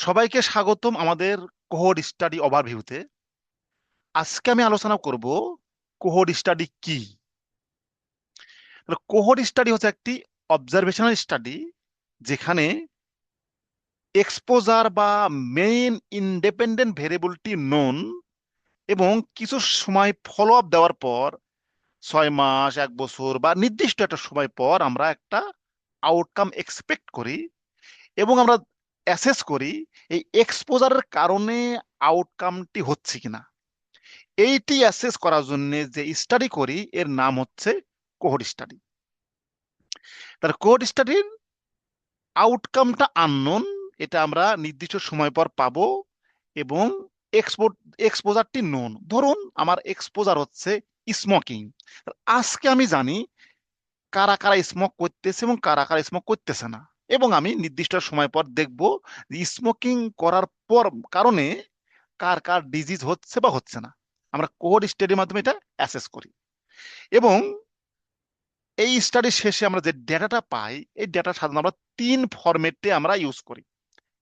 সবাইকে স্বাগতম আমাদের কোহোড স্টাডি ওভারভিউতে। আজকে আমি আলোচনা করব কোহোড স্টাডি কি? কোহোড স্টাডি হচ্ছে একটি অবজারভেশনাল স্টাডি যেখানে এক্সপোজার বা মেইন ইন্ডিপেন্ডেন্ট ভেরিয়েবলটি নোন এবং কিছু সময় ফলো আপ দেওয়ার পর ছয় মাস, এক বছর বা নির্দিষ্ট একটা সময় পর আমরা একটা আউটকাম এক্সপেক্ট করি এবং আমরা অ্যাসেস করি, এই এক্সপোজারের কারণে আউটকামটি হচ্ছে কিনা। এইটি অ্যাসেস করার জন্য যে স্টাডি করি, এর নাম হচ্ছে কোহড স্টাডি তার কোহড স্টাডির আউটকামটা আননোন এটা আমরা নির্দিষ্ট সময় পর পাবো এবং এক্সপোর্ট এক্সপোজারটি নোন ধরুন, আমার এক্সপোজার হচ্ছে স্মোকিং আজকে আমি জানি কারা কারা স্মোক করতেছে এবং কারা কারা স্মোক করতেছে না। এবং আমি নির্দিষ্ট সময় পর দেখব স্মোকিং করার পর কারণে কার কার ডিজিজ হচ্ছে বা হচ্ছে না। আমরা কোড স্টাডির মাধ্যমে এটা অ্যাসেস করি। এবং এই স্টাডি শেষে আমরা যে ডেটাটা পাই, এই ডেটা সাধারণত আমরা তিন ফরম্যাটে আমরা ইউজ করি।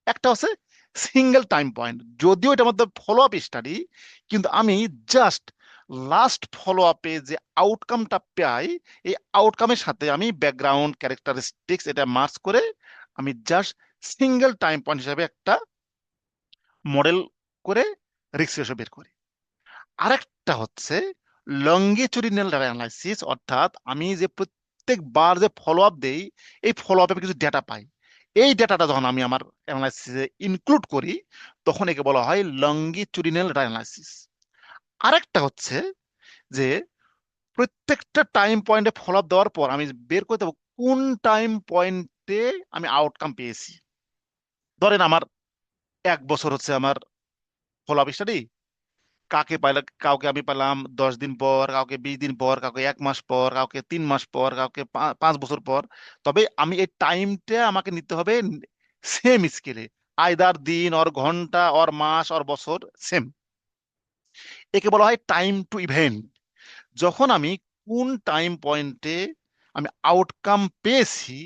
একটা হচ্ছে সিঙ্গেল টাইম পয়েন্ট যদিও এটার মধ্যে ফলো আপ স্টাডি কিন্তু আমি জাস্ট লাস্ট ফলো আপে যে আউটকামটা পাই, এই আউটকামের সাথে আমি ব্যাকগ্রাউন্ড ক্যারেক্টারিস্টিক্স এটা মার্চ করে আমি জাস্ট সিঙ্গেল টাইম পয়েন্ট হিসাবে একটা মডেল করে রিক্স রেশো বের করি। আরেকটা হচ্ছে লঙ্গিচুরিনাল অ্যানালাইসিস অর্থাৎ আমি যে প্রত্যেকবার যে ফলো আপ দেই, এই ফলো আপে কিছু ডেটা পাই। এই ডেটাটা যখন আমি আমার অ্যানালাইসিসে ইনক্লুড করি, তখন একে বলা হয় লঙ্গিচুরিনাল অ্যানালাইসিস আরেকটা হচ্ছে যে প্রত্যেকটা টাইম পয়েন্টে ফলো আপ দেওয়ার পর আমি বের করতে কোন টাইম পয়েন্টে আমি আউটকাম পেয়েছি। ধরেন আমার এক বছর হচ্ছে আমার ফলো আপ স্টাডি কাকে পাইলাম কাউকে আমি পেলাম দশ দিন পর, কাউকে বিশ দিন পর, কাউকে এক মাস পর, কাউকে তিন মাস পর, কাউকে পাঁচ বছর পর। তবে আমি এই টাইমটা আমাকে নিতে হবে সেম স্কেলে আয়দার দিন অর ঘণ্টা অর মাস অর বছর সেম একে বলা হয় টাইম টু ইভেন্ট যখন আমি কোন টাইম পয়েন্টে আমি আউটকাম পেয়েছি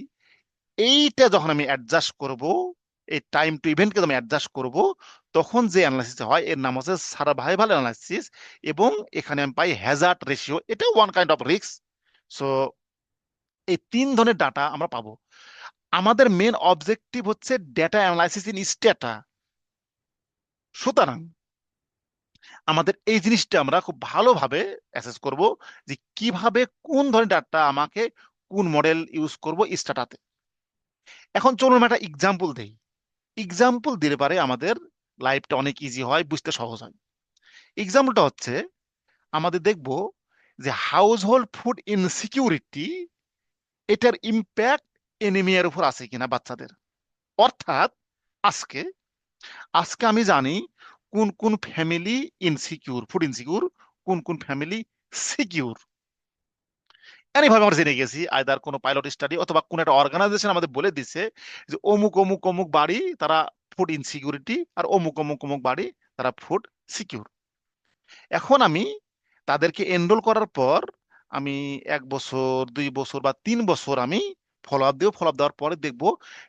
এইটা যখন আমি অ্যাডজাস্ট করব, এই টাইম টু ইভেন্টকে আমি অ্যাডজাস্ট করব, তখন যে অ্যানালাইসিস হয়, এর নাম হচ্ছে সার্ভাইভাল অ্যানালাইসিস এবং এখানে আমি পাই হ্যাজার্ড রেশিও এটা ওয়ান কাইন্ড অফ রিক্স সো এই তিন ধরনের ডাটা আমরা পাবো। আমাদের মেন অবজেক্টিভ হচ্ছে ডেটা অ্যানালাইসিস ইন স্ট্যাটা সুতরাং, আমাদের এই জিনিসটা আমরা খুব ভালোভাবে অ্যাসেস করব যে কীভাবে কোন ধরনের ডাটা আমাকে কোন মডেল ইউজ করব স্টাটাতে এখন চলুন একটা এক্সাম্পল দেই। এক্সাম্পল দিলে পারে আমাদের লাইফটা অনেক ইজি হয়, বুঝতে সহজ হয়। এক্সাম্পলটা হচ্ছে, আমাদের দেখব যে হাউস হোল্ড ফুড ইনসিকিউরিটি এটার ইম্প্যাক্ট এনিমিয়ার উপর আছে কিনা বাচ্চাদের। অর্থাৎ আজকে আজকে আমি জানি কোন কোন ফ্যামিলি ইনসিকিউর ফুড ইনসিকিউর কোন কোন ফ্যামিলি সিকিউর এনিভাবে আমরা জেনে গেছি আয়দার কোনো পাইলট স্টাডি অথবা কোনো একটা অর্গানাইজেশন আমাদের বলে দিছে যে অমুক অমুক অমুক বাড়ি তারা ফুড ইনসিকিউরিটি আর অমুক অমুক অমুক বাড়ি তারা ফুড সিকিউর এখন আমি তাদেরকে এনরোল করার পর আমি এক বছর, দুই বছর বা তিন বছর আমি ফলো আপ দেবো ফলো আপ দেওয়ার পরে দেখব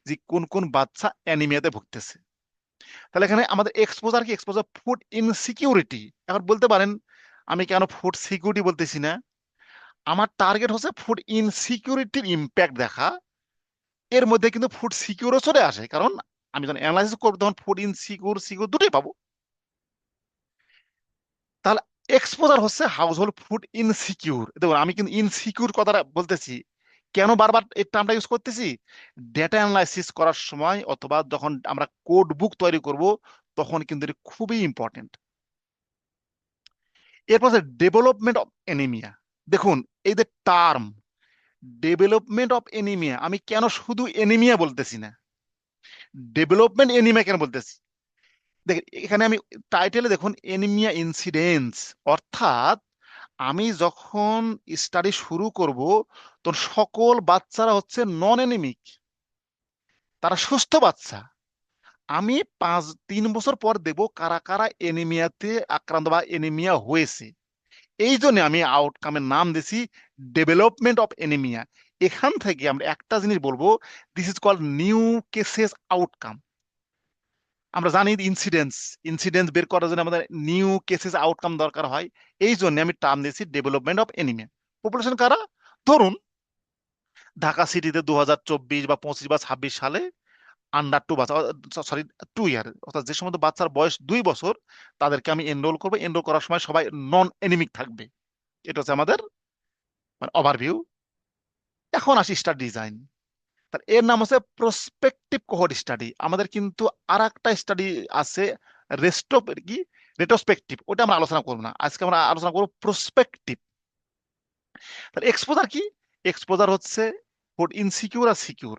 যে কোন কোন বাচ্চা অ্যানিমিয়াতে ভুগতেছে। তাহলে এখানে আমাদের এক্সপোজার কি? এক্সপোজার ফুড ইনসিকিউরিটি এখন বলতে পারেন, আমি কেন ফুড সিকিউরিটি বলতেছি না? আমার টার্গেট হচ্ছে ফুড ইনসিকিউরিটির ইম্প্যাক্ট দেখা। এর মধ্যে কিন্তু ফুড সিকিউরও চলে আসে, কারণ আমি যখন অ্যানালাইসিস করব তখন ফুড ইনসিকিউর সিকিউর দুটোই পাবো। তাহলে এক্সপোজার হচ্ছে হাউস হোল্ড ফুড ইনসিকিউর দেখুন, আমি কিন্তু ইনসিকিউর কথাটা বলতেছি। কেন বারবার এই টার্মটা ইউজ করতেছি? ডেটা অ্যানালাইসিস করার সময় অথবা যখন আমরা কোড বুক তৈরি করব, তখন কিন্তু এটা খুবই ইম্পর্টেন্ট এরপর ডেভেলপমেন্ট অফ এনিমিয়া দেখুন, এই যে টার্ম ডেভেলপমেন্ট অফ এনিমিয়া আমি কেন শুধু এনিমিয়া বলতেছি না? ডেভেলপমেন্ট এনিমিয়া কেন বলতেছি? দেখেন, এখানে আমি টাইটেলে দেখুন এনিমিয়া ইনসিডেন্স অর্থাৎ আমি যখন স্টাডি শুরু করব, তখন সকল বাচ্চারা হচ্ছে নন এনিমিক তারা সুস্থ বাচ্চা। আমি পাঁচ, তিন বছর পর দেব কারা কারা এনিমিয়াতে আক্রান্ত বা এনিমিয়া হয়েছে। এই জন্য আমি আউটকামের নাম দিছি ডেভেলপমেন্ট অফ এনিমিয়া এখান থেকে আমরা একটা জিনিস বলব this is call new cases outcome আমরা জানি ইনসিডেন্স ইনসিডেন্স বের করার জন্য আমাদের নিউ কেসেস আউটকাম দরকার হয়। এই জন্য আমি টার্ম দিয়েছি ডেভেলপমেন্ট অফ এনিমিয়া পপুলেশন কারা? ধরুন, ঢাকা সিটিতে দু হাজার চব্বিশ বা পঁচিশ বা ছাব্বিশ সালে আন্ডার টু বাচ্চা সরি টু ইয়ার অর্থাৎ যে সমস্ত বাচ্চার বয়স দুই বছর, তাদেরকে আমি এনরোল করব। এনরোল করার সময় সবাই নন এনিমিক থাকবে। এটা হচ্ছে আমাদের মানে ওভারভিউ এখন আসি স্টার ডিজাইন তার এর নাম হচ্ছে প্রসপেক্টিভ কোহর্ট স্টাডি আমাদের কিন্তু আর একটা স্টাডি আছে রেস্টো কি? রেট্রোস্পেক্টিভ ওটা আমরা আলোচনা করব না। আজকে আমরা আলোচনা করব প্রসপেক্টিভ তাহলে এক্সপোজার কি? এক্সপোজার হচ্ছে ফুড ইনসিকিউর আর সিকিউর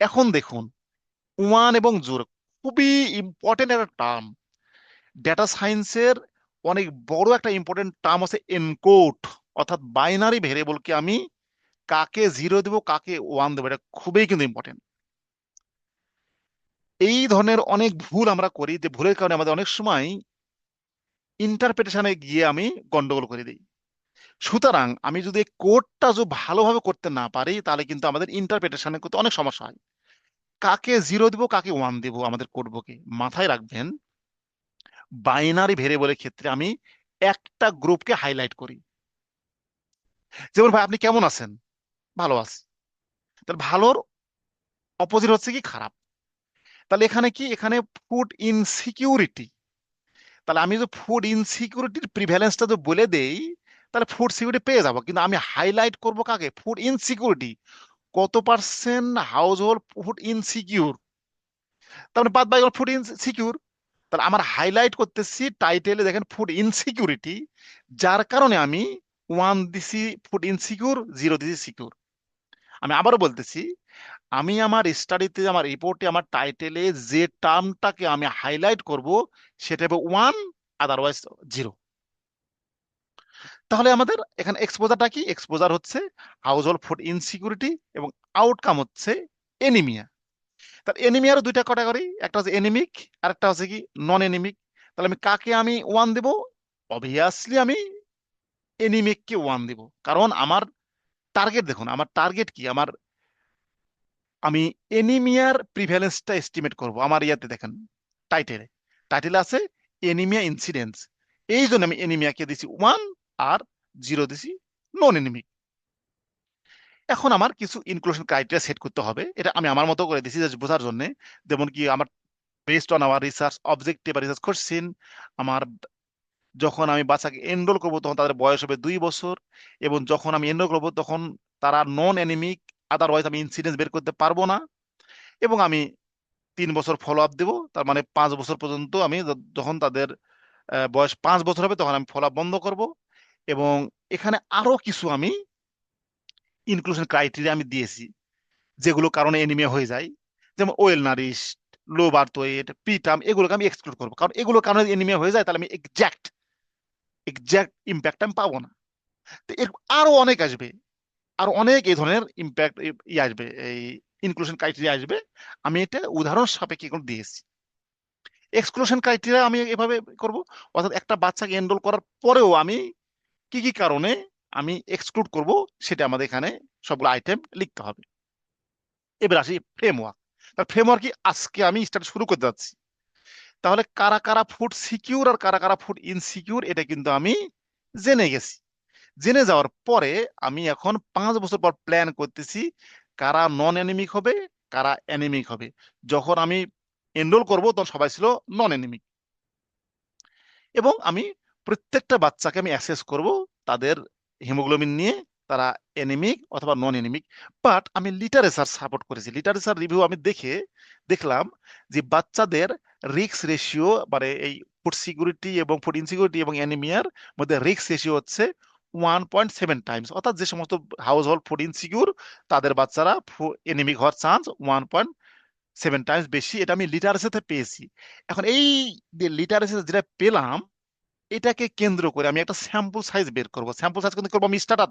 এখন দেখুন ওয়ান এবং জোর, খুবই ইম্পর্টেন্ট একটা টার্ম ডেটা সায়েন্সের অনেক বড় একটা ইম্পর্টেন্ট টার্ম আছে এনকোড অর্থাৎ বাইনারি ভেরিয়েবলকে আমি কাকে জিরো দেবো, কাকে ওয়ান দেবো, এটা খুবই কিন্তু ইম্পর্টেন্ট এই ধরনের অনেক ভুল আমরা করি, যে ভুলের কারণে আমাদের অনেক সময় ইন্টারপ্রিটেশনে গিয়ে আমি গন্ডগোল করে দিই। সুতরাং আমি যদি কোডটা যদি ভালোভাবে করতে না পারি, তাহলে কিন্তু আমাদের ইন্টারপ্রিটেশনে করতে অনেক সমস্যা হয়। কাকে জিরো দিব, কাকে ওয়ান দিব আমাদের কোড মাথায় রাখবেন বাইনারি ভেরিয়েবলের ক্ষেত্রে আমি একটা গ্রুপকে হাইলাইট করি। যেমন ভাই, আপনি কেমন আছেন? ভালো আছি। তাহলে ভালোর অপোজিট হচ্ছে কি? খারাপ। তাহলে এখানে কি? এখানে ফুড ইনসিকিউরিটি তাহলে আমি যদি ফুড ইনসিকিউরিটির প্রিভ্যালেন্সটা যদি বলে দেই, তাহলে ফুড সিকিউরিটি পেয়ে যাব। কিন্তু আমি হাইলাইট করব কাকে? ফুড ইনসিকিউরিটি কত percent household food insecure তারপরে বাদ বাকি ফুড ইনসিকিউর তাহলে আমার হাইলাইট করতেছি টাইটেলে দেখেন ফুড ইনসিকিউরিটি যার কারণে আমি ওয়ান দিছি ফুড ইনসিকিউর জিরো দিছি সিকিউর আমি আবারও বলতেছি, আমি আমার স্টাডিতে আমার রিপোর্টে আমার টাইটেলে যে টার্মটাকে আমি হাইলাইট করব, সেটা হবে ওয়ান আদারওয়াইজ জিরো তাহলে আমাদের এখানে এক্সপোজারটা কি? এক্সপোজার হচ্ছে হাউস হোল্ড ফুড ইনসিকিউরিটি এবং আউটকাম হচ্ছে এনিমিয়া তাহলে এনিমিয়ারও দুইটা ক্যাটাগরি একটা হচ্ছে এনিমিক আর একটা হচ্ছে কি নন এনিমিক তাহলে আমি কাকে আমি ওয়ান দেব? অবভিয়াসলি আমি এনিমিককে ওয়ান দেব। কারণ আমার টার্গেট দেখুন, আমার টার্গেট কি? আমার, আমি এনিমিয়ার প্রিভ্যালেন্সটা এস্টিমেট করব আমার ইয়াতে দেখেন টাইটেলে টাইটেলে আছে এনিমিয়া ইনসিডেন্স এই জন্য আমি এনিমিয়াকে দিছি ওয়ান আর জিরো দিছি নন এনিমিক এখন আমার কিছু ইনক্লুশন ক্রাইটেরিয়া সেট করতে হবে। এটা আমি আমার মতো করে দিছি জাস্ট বোঝার জন্য। যেমন কি আমার based on our research objective research question আমার যখন আমি বাচ্চাকে এনরোল করব তখন তাদের বয়স হবে দুই বছর এবং যখন আমি এনরোল করব তখন তারা নন এনিমিক আদারওয়াইজ আমি ইনসিডেন্স বের করতে পারব না এবং আমি তিন বছর ফলো আপ দেবো। তার মানে পাঁচ বছর পর্যন্ত আমি যখন তাদের বয়স পাঁচ বছর হবে তখন আমি ফলো আপ বন্ধ করব। এবং এখানে আরও কিছু আমি ইনক্লুশন ক্রাইটেরিয়া আমি দিয়েছি, যেগুলো কারণে এনিমিয়া হয়ে যায়। যেমন well nourish low birth weight পিটাম এগুলোকে আমি এক্সক্লুড করব। কারণ এগুলো কারণে এনিমিয়া হয়ে যায়, তাহলে আমি এক্সাক্ট এক্সাক্ট ইম্প্যাক্ট আমি পাবো না। তো আরও অনেক আসবে, আর অনেক এই ধরনের ইম্প্যাক্ট ই আসবে, এই ইনক্লুশন ক্রাইটেরিয়া আসবে। আমি এটা উদাহরণ সাপেক্ষে করে দিয়েছি। এক্সক্লুশন ক্রাইটেরিয়া আমি এভাবে করব, অর্থাৎ একটা বাচ্চাকে এনরোল করার পরেও আমি কি কি কারণে আমি এক্সক্লুড করব সেটা আমাদের এখানে সবগুলো আইটেম লিখতে হবে। এবার আসি ফ্রেমওয়ার্ক তার ফ্রেমওয়ার্ক কি আজকে আমি স্টার্ট শুরু করতে যাচ্ছি। তাহলে কারা কারা ফুড সিকিউর আর কারা কারা ফুড ইনসিকিউর এটা কিন্তু আমি জেনে গেছি। জেনে যাওয়ার পরে আমি এখন পাঁচ বছর পর প্ল্যান করতেছি কারা নন এনিমিক হবে, কারা এনিমিক হবে। যখন আমি এনরোল করব তখন সবাই ছিল নন এনিমিক এবং আমি প্রত্যেকটা বাচ্চাকে আমি অ্যাসেস করব তাদের হিমোগ্লোবিন নিয়ে, তারা এনিমিক অথবা নন এনিমিক বাট আমি লিটারেচার সাপোর্ট করেছি। লিটারেচার রিভিউ আমি দেখে দেখলাম যে বাচ্চাদের রিক্স রেশিও মানে এই ফুড সিকিউরিটি এবং ফুড ইনসিকিউরিটি এবং অ্যানিমিয়ার মধ্যে রিক্স রেশিও হচ্ছে ওয়ান পয়েন্ট সেভেন টাইমস। অর্থাৎ যে সমস্ত হাউস হোল্ড ফুড ইনসিকিউর, তাদের বাচ্চারা এনিমিক হওয়ার chance one point seven times বেশি। এটা আমি লিটারেচারতে পেয়েছি। এখন এই যে লিটারেচার যেটা পেলাম এটাকে কেন্দ্র করে আমি একটা স্যাম্পল সাইজ বের করব। স্যাম্পল সাইজ কিন্তু করব আমি স্টার্ট